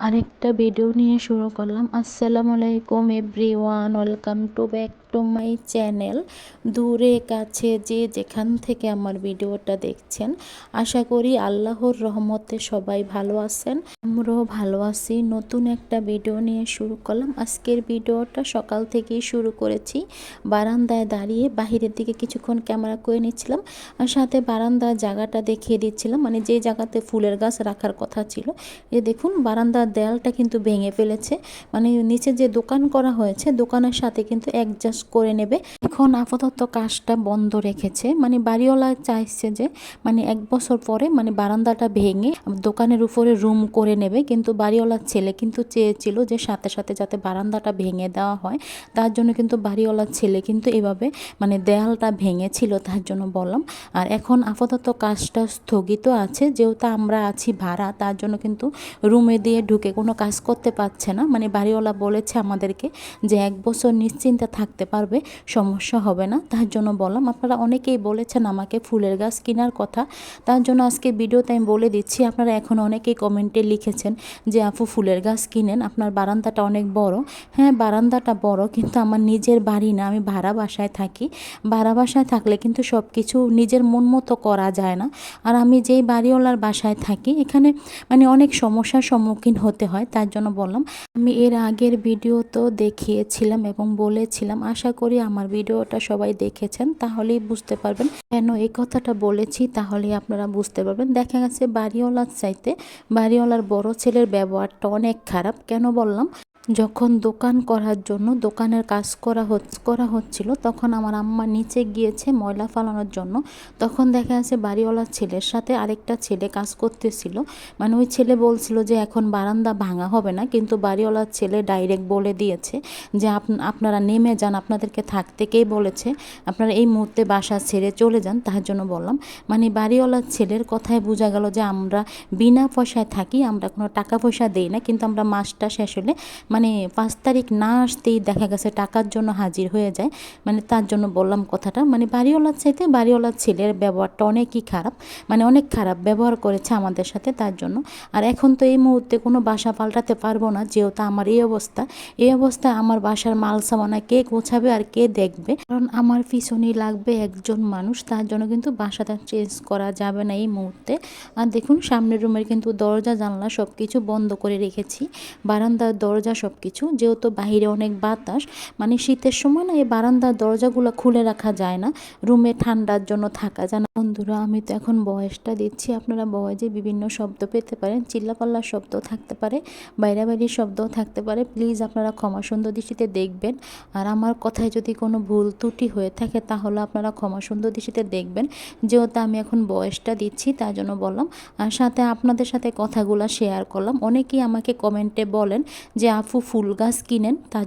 আরেকটা ভিডিও নিয়ে শুরু করলাম। আসসালামু আলাইকুম everyone welcome to back to my channel দূরে, কাছে, যে যেখান থেকে আমার ভিডিওটা দেখছেন। আশা করি আল্লাহর রহমতে সবাই ভালো আছেন। আমরাও ভালো আছি। নতুন একটা ভিডিও নিয়ে শুরু করলাম। আজকের ভিডিওটা সকাল থেকেই শুরু করেছি। বারান্দায় দাঁড়িয়ে বাহিরের দিকে কিছুক্ষণ ক্যামেরা করে নিচ্ছিলাম আর সাথে বারান্দার জায়গাটা দেখিয়ে দিচ্ছিলাম। মানে যে জায়গাতে ফুলের গাছ রাখার কথা ছিল। এ দেখুন, বারান্দার দেয়ালটা কিন্তু ভেঙে ফেলেছে। মানে নিচে যে দোকান করা হয়েছে, দোকানের সাথে কিন্তু অ্যাডজাস্ট করে নেবে। এখন আপাতত কাজটা বন্ধ রেখেছে। মানে বাড়িওয়ালা চাইছে যে মানে এক বছর পরে মানে বারান্দাটা ভেঙে দোকানের উপরে রুম করে নেবে। কিন্তু বাড়িওয়ালার ছেলে কিন্তু চেয়েছিল যে, সাথে সাথে যাতে বারান্দাটা ভেঙে দেওয়া হয়। তার জন্য কিন্তু বাড়িওয়ালার ছেলে কিন্তু এভাবে মানে দেয়ালটা ভেঙেছিল তার জন্য বললাম। আর এখন আপাতত কাজটা স্থগিত আছে। যেহেতু আমরা আছি ভাড়া, তার জন্য কিন্তু রুমে দিয়ে ঢুকে কোনো কাজ করতে পারছে না। মানে বাড়িওয়ালা বলেছে আমাদেরকে যে, এক বছর নিশ্চিন্তে থাকতে পারবে, সমস্যা হবে না। তার জন্য বললাম, আপনারা অনেকেই বলেছেন আমাকে ফুলের গাছ কেনার কথা। তার জন্য আজকে ভিডিওতে আমি বলে দিচ্ছি, আপনারা এখন অনেকেই কমেন্টে লিখেছেন যে, আপু, ফুলের গাছ কিনেন, আপনার বারান্দাটা অনেক বড়। হ্যাঁ বারান্দাটা বড়, কিন্তু আমার নিজের বাড়ি না, আমি ভাড়া বাসায় থাকি। ভাড়া বাসায় থাকলে কিন্তু সব কিছু নিজের মন মতো করা যায় না। আর আমি যেই বাড়িওয়ালার বাসায় থাকি, এখানে মানে অনেক সমস্যার সম্মুখীন হতে হয়। তার জন্য বললাম, আমি এর আগের ভিডিও তো দেখিয়েছিলাম এবং বলেছিলাম আশা করি আমার ভিডিওটা সবাই দেখেছেন, তাহলেই বুঝতে পারবেন। কেন এই কথাটা বলেছি তাহলে আপনারা বুঝতে পারবেন। দেখা গেছে বাড়িওয়ালার চাইতে বাড়িওয়ালার বড় ছেলের ব্যবহারটা অনেক খারাপ, কেন বললাম? যখন দোকান করার জন্য দোকানের কাজ করা করা হচ্ছিল, তখন আমার আম্মা নিচে গিয়েছে ময়লা ফালানোর জন্য। তখন দেখা যাচ্ছে বাড়িওয়ালার ছেলের সাথে আরেকটা ছেলে কাজ করতেছিল। মানে ওই ছেলে বলছিল যে, এখন বারান্দা ভাঙা হবে না। কিন্তু বাড়িওয়ালার ছেলে ডাইরেক্ট বলে দিয়েছে যে আপনারা নেমে যান, আপনাদেরকে থাকতে কে বলেছে? আপনারা এই মুহূর্তে বাসা ছেড়ে চলে যান। তার জন্য বললাম। মানে বাড়িওয়ালার ছেলের কথায় বোঝা গেল যে, আমরা বিনা পয়সায় থাকি, আমরা কোনো টাকা পয়সা দেই না, কিন্তু আমরা মাসটা শেষ হলে মানে পাঁচ তারিখ না আসতেই দেখা গেছে টাকার জন্য হাজির হয়ে যায়। মানে তার জন্য বললাম কথাটা মানে বাড়িওয়ালার চাইতে বাড়িওয়ালার ছেলের ব্যবহারটা অনেকই খারাপ মানে অনেক খারাপ ব্যবহার করেছে আমাদের সাথে তার জন্য। আর এখন তো এই মুহূর্তে কোনো বাসা পাল্টাতে পারব না, যেহেতু আমার এই অবস্থা। এই অবস্থায় আমার বাসার মাল সামানা কে গোছাবে আর কে দেখবে? কারণ আমার পিছনেই লাগবে একজন মানুষ, তার জন্য কিন্তু বাসাটা চেঞ্জ করা যাবে না এই মুহূর্তে। আর দেখুন, সামনের রুমের কিন্তু দরজা, জানলা সব কিছু বন্ধ করে রেখেছি। বারান্দার দরজা সব কিছু যেহেতু বাহিরে অনেক বাতাস মানে শীতের সময় না এই বারান্দার দরজাগুলো খুলে রাখা যায় না, রুমে ঠান্ডার জন্য থাকা যায় না। বন্ধুরা, আমি তো এখন বয়সটা দিচ্ছি, আপনারা বয়সে বিভিন্ন শব্দ পেতে পারেন, চিল্লাপাল্লার শব্দ থাকতে পারে বাইরে বাইরাবাড়ির শব্দও থাকতে পারে। প্লিজ আপনারা ক্ষমা সুন্দর দৃষ্টিতে দেখবেন। আর আমার কথায় যদি কোনো ভুল ত্রুটি হয়ে থাকে, তাহলে আপনারা ক্ষমা সুন্দর দৃষ্টিতে দেখবেন। যেহেতু আমি এখন বয়সটা দিচ্ছি, তার জন্য বললাম। আর সাথে আপনাদের সাথে কথাগুলো শেয়ার করলাম। অনেকেই আমাকে কমেন্টে বলেন যে আফু ফুল গাছ কিনেন তার